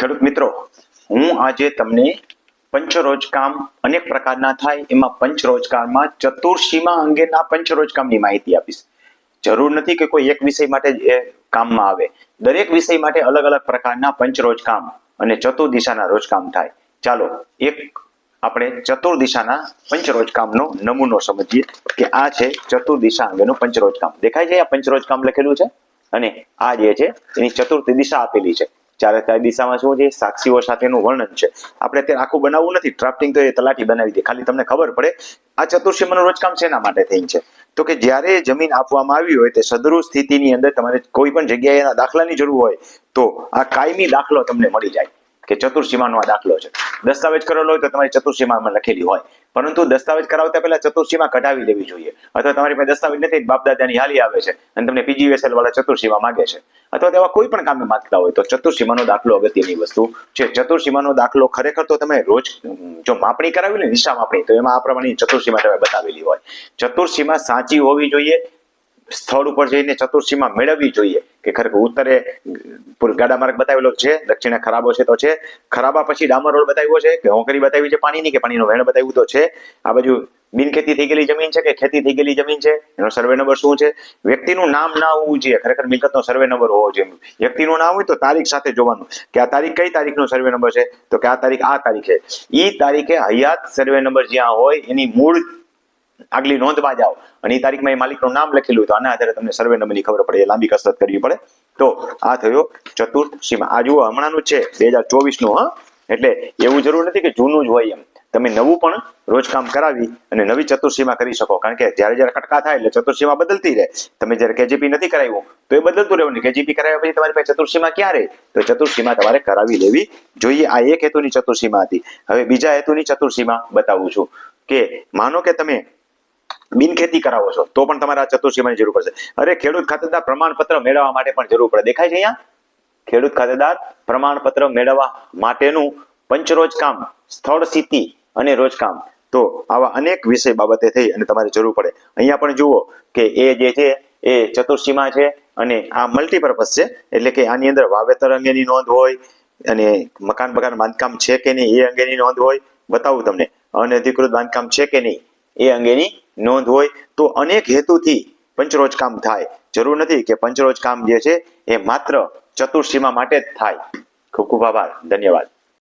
ખેડૂત મિત્રો, હું આજે તમને પંચરોજ કામ અનેક પ્રકારના થાય, એમાં પંચરોજ કામમાં ચતુર્સીમા અંગેના પંચરોજ કામની માહિતી આપીશ. જરૂર નથી કે કોઈ એક વિષય માટે કામમાં આવે. દરેક વિષય માટે અલગ અલગ પ્રકારના પંચરોજ કામ અને ચતુર્દિશાના રોજકામ થાય. ચાલો, એક આપણે ચતુર્દિશાના પંચરોજ કામનો નમૂનો સમજીએ કે આ છે ચતુર્દિશા અંગેનું પંચરોજ કામ. દેખાય છે આ પંચરોજ કામ લખેલું છે? અને આ જે છે, એની ચતુર્થ દિશા આપેલી છે. ચારે ત્યાં દિશામાં શું છે સાક્ષીઓ સાથેનું વર્ણન છે. આપણે તે આખું બનાવવું નથી. ડ્રાફ્ટિંગ તો એ તલાટી બનાવી દે ખાલી તમને ખબર પડે, આ ચતુર્સીમાનું રોજકામ શેના માટે થઈ છે? તો કે જ્યારે જમીન આપવામાં આવી હોય તે સદરૂ સ્થિતિની અંદર તમારે કોઈ પણ જગ્યાએ એના દાખલાની જરૂર હોય, તો આ કાયમી દાખલો તમને મળી જાય કે ચતુર્સીમાનો આ દાખલો છે. દસ્તાવેજ કરેલો હોય તો તમારી ચતુર્સીમામાં લખેલી હોય. પરંતુ દસ્તાવેજ કરાવતા પહેલા ચતુર્સીમાં કઢાવી લેવી જોઈએ. અથવા તમારી પાસે દસ્તાવેજ નથી, બાપદાદાની હાલી આવે છે અને તમને પીજીવીએસએલ વાળા ચતુર્સીમાં માંગે છે. અથવા તેવા કોઈ પણ કામે માંગતા હોય તો ચતુર્સીમાનો દાખલો અગત્યની વસ્તુ છે. ચતુર્સીમાનો દાખલો ખરેખર તો તમે રોજ, જો માપણી કરાવી ને નિશા માપણી તો એમાં આ પ્રમાણે ચતુર્સીમાં તમે બતાવેલી હોય. ચતુર્સીમાં સાચી હોવી જોઈએ સ્થળ ઉપર જઈને ચતુર્સીમાં મેળવવી જોઈએ કે ખરેખર ઉત્તરે ગાડા માર્ગ બતાવેલો છે, દક્ષિણે ખરાબો છે તો છે. ખરાબા પછી ડામર રોડ બતાવ્યો છે કે હોંકરી બતાવી છે પાણીની કે પાણીનો વહેણ બતાવ્યું તો છે. આ બાજુ બિનખેતી થઈ ગયેલી જમીન છે કે ખેતી થઈ ગયેલી જમીન છે? એનો સર્વે નંબર શું છે? વ્યક્તિનું નામ ના હોવું જોઈએ. ખરેખર મિલકતનો સર્વે નંબર હોવો જોઈએ. વ્યક્તિનું નામ હોય તો તારીખ સાથે જોવાનું. કે આ તારીખ કઈ તારીખનો સર્વે નંબર છે? તો કે આ તારીખ આ તારીખે. એ તારીખે હયાત સર્વે નંબર જ્યાં હોય એની મૂળ આગલી નોંધમાં જાઓ. અને એ તારીખમાં એ માલિકનું નામ લખેલું તો આના આધારે તમને સર્વે નંબરની ખબર પડે લાંબી કસરત કરવી પડે. તો આ થયો ચતુર્થ સીમા આ જુઓ, હમણાંનું છે, બે હજાર ચોવીસનું, હા? એટલે એવું જરૂર નથી કે જૂનું જ હોય એમ. તમે નવું પણ રોજકામ કરાવી અને નવી ચતુર્સીમાં કરી શકો. કારણ કે જ્યારે જ્યારે કટકા થાય એટલે ચતુર્સીમાં બદલતી રહે. તમે જ્યારે કેજીપી નથી કરાવ્યું, તો એ બદલતું રહેવાનું. કેજીપી કરાવ્યા પછી તમારી પાસે ચતુર્સીમાં ક્યાં રહે? તો ચતુર્સીમાં તમારે કરાવી લેવી જોઈએ. આ એક હેતુની ચતુર્સીમાં હતી. હવે બીજા હેતુની ચતુર્સીમાં બતાવું છું કે માનો કે તમે બિનખેતી કરાવો છો, તો પણ તમારે આ ચતુર્સીમાની જરૂર પડશે. અરે, ખેડૂત ખાતેદાર પ્રમાણપત્ર મેળવવા માટે પણ જરૂર પડે. દેખાય છે અહીંયા? ખેડૂત ખાતેદાર પ્રમાણપત્ર મેળવવા માટેનું પંચરોજ કામ, સ્થળ સ્થિતિ અને રોજકામ તો આવા અનેક વિષય બાબતે થઈ અને તમારે જરૂર પડે. અહીંયા પણ જુઓ કે એ જે છે, એ ચતુર્સીમા છે અને આ મલ્ટીપર્પઝ છે, એટલે કે આની અંદર વાવેતર અંગેની નોંધ હોય અને મકાન બકાન બાંધકામ છે કે નહીં એ અંગેની નોંધ હોય, બતાવું તમને. અનધિકૃત બાંધકામ છે કે નહીં એ અંગેની નોંધ હોય તો અનેક હેતુથી પંચરોજ કામ થાય. જરૂર નથી કે પંચરોજ કામ જે છે એ માત્ર ચતુર્સીમા માટે જ થાય. ખૂબ ખૂબ આભાર. ધન્યવાદ.